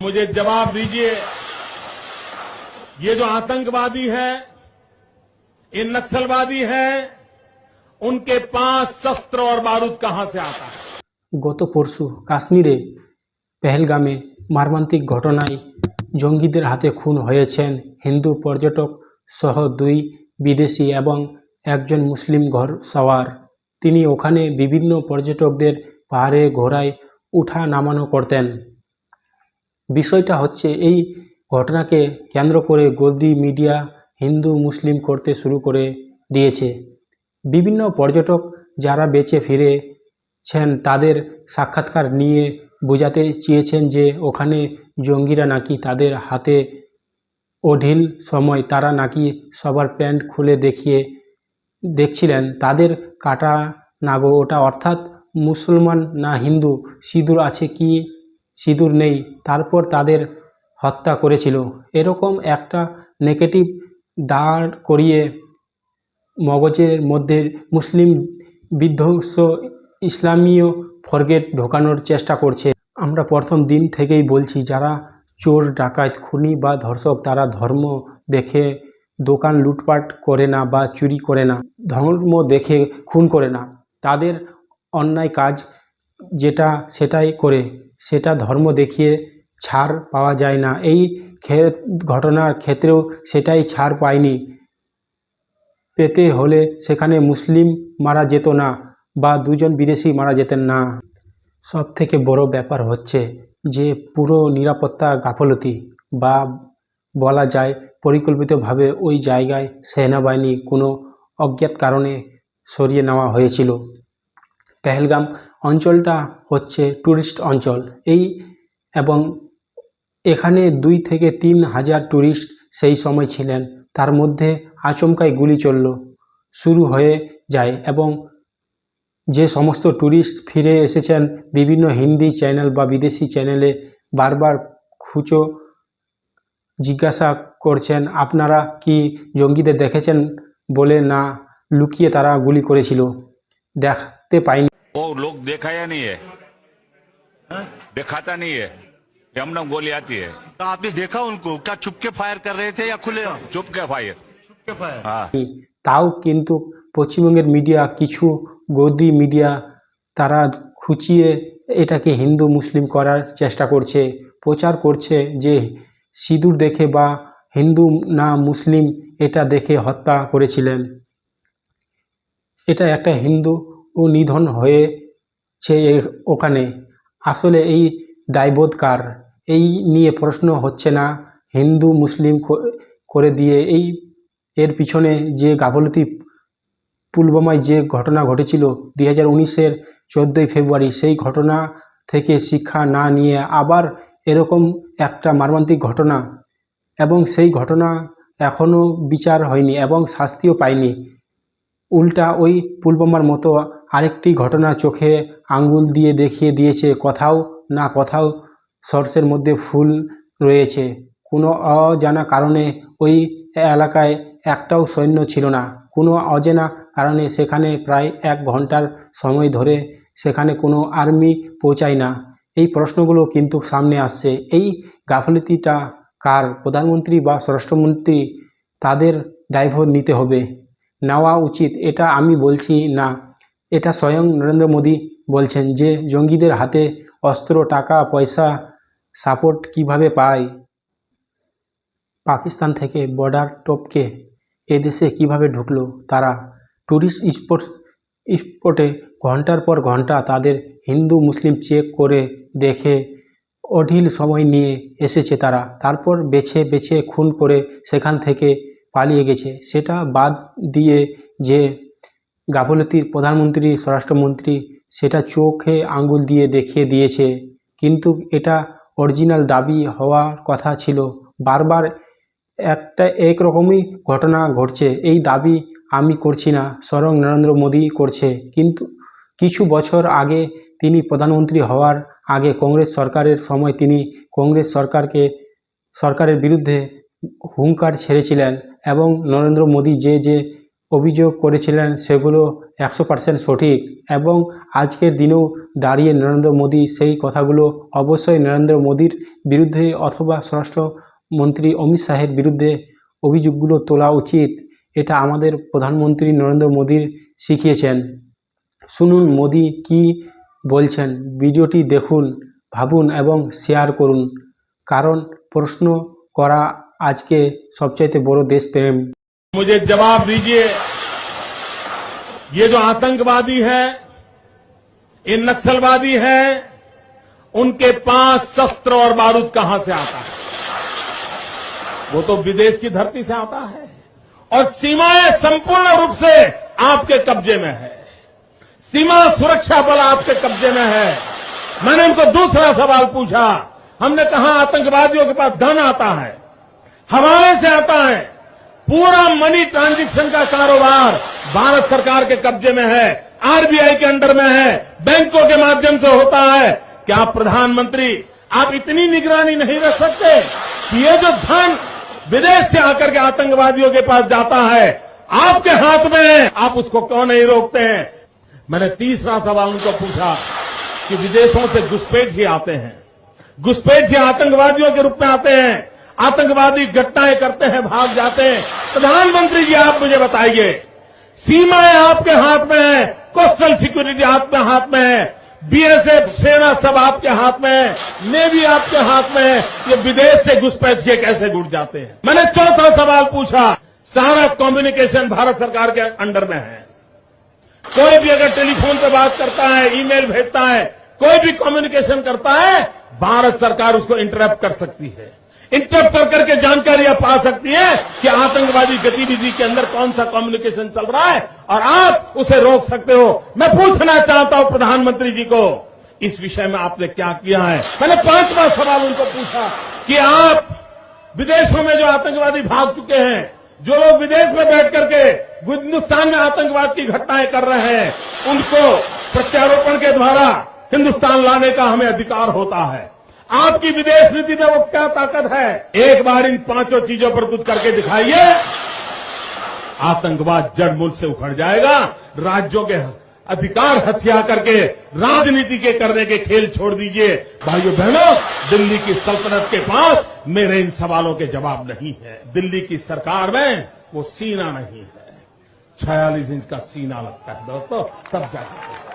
मुझे जवाब दीजिए ये जो आतंकवादी है ये नक्सलवादी है उनके पास शस्त्र और बारूद कहां से आता है গত পরশু কাশ্মীরে পেহেলগামে মর্মান্তিক ঘটনায় জঙ্গিদের হাতে খুন হয়েছেন হিন্দু পর্যটক সহ দুই বিদেশি এবং একজন মুসলিম ঘর সওয়ার তিনি ওখানে বিভিন্ন পর্যটকদের পাহাড়ে ঘোড়ায় উঠা নামানো করতেন বিষয়টা হচ্ছে এই ঘটনাকে কেন্দ্র করে গদি মিডিয়া হিন্দু মুসলিম করতে শুরু করে দিয়েছে। বিভিন্ন পর্যটক যারা বেঁচে ফিরেছেন তাদের সাক্ষাৎকার নিয়ে বোঝাতে চেয়েছেন যে ওখানে জঙ্গিরা নাকি তাদের হাতে অঢিল সময় তারা নাকি সবার প্যান্ট খুলে দেখিয়ে দেখছিলেন। তাদের কাটা নাগো ওটা অর্থাৎ মুসলমান না হিন্দু? সিঁদুর আছে কি সিঁদুর নেই, তারপর তাদের হত্যা করেছিল। এরকম একটা নেগেটিভ দাঁড় করিয়ে মগজের মধ্যে মুসলিম বিধ্বংস ইসলামীয় ফরগেট ঢোকানোর চেষ্টা করছে। আমরা প্রথম দিন থেকেই বলছি, যারা চোর, ডাকাত, খুনি বা ধর্ষক, তারা ধর্ম দেখে দোকান লুটপাট করে না বা চুরি করে না, ধর্ম দেখে খুন করে না। তাদের অন্যায় কাজ যেটা, সেটাই করে সেটা ধর্ম দেখিয়ে ছাড় পাওয়া যায় না। এই ঘটনার ক্ষেত্রেও সেটাই ছাড় পায়নি। পেতে হলে সেখানে মুসলিম মারা যেত না বা দুজন বিদেশি মারা যেতেন না। সব থেকে বড় ব্যাপার হচ্ছে যে পুরো নিরাপত্তা গাফলতি বা বলা যায় পরিকল্পিতভাবে ওই জায়গায় সেনাবাহিনী কোনো অজ্ঞাত কারণে সরিয়ে নেওয়া হয়েছিল। পেহেলগাম অঞ্চলটা হচ্ছে ট্যুরিস্ট অঞ্চল। এই এবং এখানে দুই থেকে তিন হাজার ট্যুরিস্ট সেই সময় ছিলেন। তার মধ্যে আচমকায় গুলি চলল, শুরু হয়ে যায় এবং যে সমস্ত ট্যুরিস্ট ফিরে এসেছেন, বিভিন্ন হিন্দি চ্যানেল বা বিদেশি চ্যানেলে বারবার খুঁচো জিজ্ঞাসা করছেন, আপনারা কি জঙ্গিদের দেখেছেন? বলে না লুকিয়ে তারা গুলি করেছিল। দেখতে পাইনি। वो लोग देखा या नहीं है दिखाता नहीं है यमनम गोली आती है तो आपने देखा उनको क्या छुप के फायर कर रहे थे या खुले चुप के भाई छुप के फायर हाँ তাও কিন্তু পশ্চিমবঙ্গের মিডিয়া কিছু গদি মিডিয়া তারা খুঁচিয়ে এটাকে হিন্দু মুসলিম করার চেষ্টা করছে প্রচার করছে যে সিঁদুর দেখে বা হিন্দু না মুসলিম এটা দেখে হত্যা করেছিলেন এটা একটা হিন্দু ও নিধন হয়েছে ওখানে। আসলে এই দায়বোধ কার এই নিয়ে প্রশ্ন হচ্ছে না। হিন্দু, মুসলিম করে দিয়ে এই, এর পিছনে যে গাফলতি পুলবামায় যে ঘটনা ঘটেছিল দুই হাজার উনিশের চোদ্দোই ফেব্রুয়ারি, সেই ঘটনা থেকে শিক্ষা না নিয়ে আবার এরকম একটা মর্মান্তিক ঘটনা। এবং সেই ঘটনা এখনও বিচার হয়নি এবং শাস্তিও পায়নি। উল্টা ওই পুলবামার মতো আরেকটি ঘটনা চোখে আঙ্গুল দিয়ে দেখিয়ে দিয়েছে, কোথাও না কোথাও সর্ষের মধ্যে ফুল রয়েছে। কোনো অজানা কারণে ওই এলাকায় একটাও সৈন্য ছিল না। কোনো অজানা কারণে সেখানে প্রায় এক ঘণ্টার সময় ধরে সেখানে কোনো আর্মি পৌঁছায় না। এই প্রশ্নগুলো কিন্তু সামনে আসছে। এই গাফলতিটা কার? প্রধানমন্ত্রী বা স্বরাষ্ট্রমন্ত্রী তাদের দায়ভার নিতে হবে। নেওয়া উচিত, এটা আমি বলছি না। এটা স্বয়ং নরেন্দ্র মোদী বলছেন যে জঙ্গিদের হাতে অস্ত্র, টাকা, পয়সা সাপোর্ট কীভাবে পায়? পাকিস্তান থেকে বর্ডার টপকে এদেশে কীভাবে ঢুকলো? তারা ট্যুরিস্ট স্পট স্পটে ঘণ্টার পর ঘণ্টা তাদের হিন্দু, মুসলিম চেক করে দেখে অঢিল সময় নিয়ে এসেছে তারা। তারপর বেছে বেছে খুন করে সেখান থেকে পালিয়ে গেছে। সেটা বাদ দিয়ে যে গাফলতির প্রধানমন্ত্রী, স্বরাষ্ট্রমন্ত্রী সেটা চোখে আঙ্গুল দিয়ে দেখিয়ে দিয়েছে। কিন্তু এটা অরিজিনাল দাবি হওয়ার কথা ছিল। বারবার একটা একরকমই ঘটনা ঘটছে। এই দাবি আমি করছি না স্বরং নরেন্দ্র মোদী করছে। কিন্তু কিছু বছর আগে তিনি প্রধানমন্ত্রী হওয়ার আগে কংগ্রেস সরকারের সময় তিনি কংগ্রেস সরকারকে, সরকারের বিরুদ্ধে হুঙ্কার ছেড়েছিলেন এবং নরেন্দ্র মোদী যে যে অভিযোগ করেছিলেন সেগুলো একশো পার্সেন্ট সঠিক এবং আজকের দিনেও দাঁড়িয়ে নরেন্দ্র মোদী সেই কথাগুলো অবশ্যই নরেন্দ্র মোদীর বিরুদ্ধে অথবা স্বরাষ্ট্রমন্ত্রী অমিত শাহের বিরুদ্ধে অভিযোগগুলো তোলা উচিত। এটা আমাদের প্রধানমন্ত্রী নরেন্দ্র মোদীর শিখিয়েছেন। শুনুন মোদি কি বলছেন, ভিডিওটি দেখুন, ভাবুন এবং শেয়ার করুন। কারণ প্রশ্ন করা আজকে সবচাইতে বড় দেশপ্রেম। मुझे जवाब दीजिए। ये जो आतंकवादी है, ये नक्सलवादी है, उनके पास शस्त्र और बारूद कहाँ से आता है? वो तो विदेश की धरती से आता है और सीमाएँ संपूर्ण रूप से आपके कब्जे में है। सीमा सुरक्षा बल आपके कब्जे में है। मैंने उनको दूसरा सवाल पूछा, हमने कहा आतंकवादियों के पास धन आता है, हवाले से आता है पूरा मनी ट्रांजैक्शन का कारोबार भारत सरकार के कब्जे में है, आरबीआई के अंडर में है, बैंकों के माध्यम से होता है। क्या प्रधानमंत्री, आप इतनी निगरानी नहीं रख सकते कि ये जो धन विदेश से आकर के आतंकवादियों के पास जाता है, आपके हाथ में है, आप उसको क्यों नहीं रोकते हैं? मैंने तीसरा सवाल उनको पूछा कि विदेशों से घुसपैठ ही आते हैं। घुसपैठ ही आतंकवादियों के रूप में आते हैं। आतंकवादी घटनाएँ करते हैं, भाग जाते हैं। प्रधानमंत्री जी, आप मुझे बताइए, सीमाएँ आपके हाथ में है, कोस्टल सिक्योरिटी आपके हाथ में है, बीएसएफ सेना सब आपके हाथ में है, नेवी आपके हाथ में है, ये विदेश से घुसपैठ के कैसे घुट जाते हैं? मैंने चौथा सवाल पूछा, सारा कम्युनिकेशन भारत सरकार के अंडर में है। कोई भी अगर टेलीफोन पे बात करता है, ईमेल भेजता है, कोई भी कम्युनिकेशन करता है, भारत सरकार उसको इंटरप्ट कर सकती है। इंटरप्ट कर करके जानकारी आप पा सकती है कि आतंकवादी गतिविधि के अंदर कौन सा कम्युनिकेशन चल रहा है, और आप उसे रोक सकते हो। मैं पूछना चाहता हूँ प्रधानमंत्री जी को, इस विषय में आपने क्या किया है? मैंने पांचवा सवाल उनको पूछा कि आप विदेशों में जो आतंकवादी भाग चुके हैं, जो लोग विदेश में बैठ करके हिंदुस्तान में आतंकवाद की घटनाएँ कर रहे हैं, उनको प्रत्यारोपण के द्वारा हिंदुस्तान लाने का हमें अधिकार होता है। आपकी विदेश नीति में वो क्या ताकत है? एक बार इन पाँचों चीज़ों पर कुछ करके दिखाइए। आतंकवाद जड़ मूल से उखड़ जाएगा। राज्यों के अधिकार हथिया करके, राजनीति के करने के खेल छोड़ दीजिए। भाइयों बहनों, दिल्ली की सल्तनत के पास मेरे इन सवालों के जवाब नहीं है। दिल्ली की सरकार में वो सीना नहीं है। छियालीस इंच का सीना लगता है दोस्तों, तब जाकर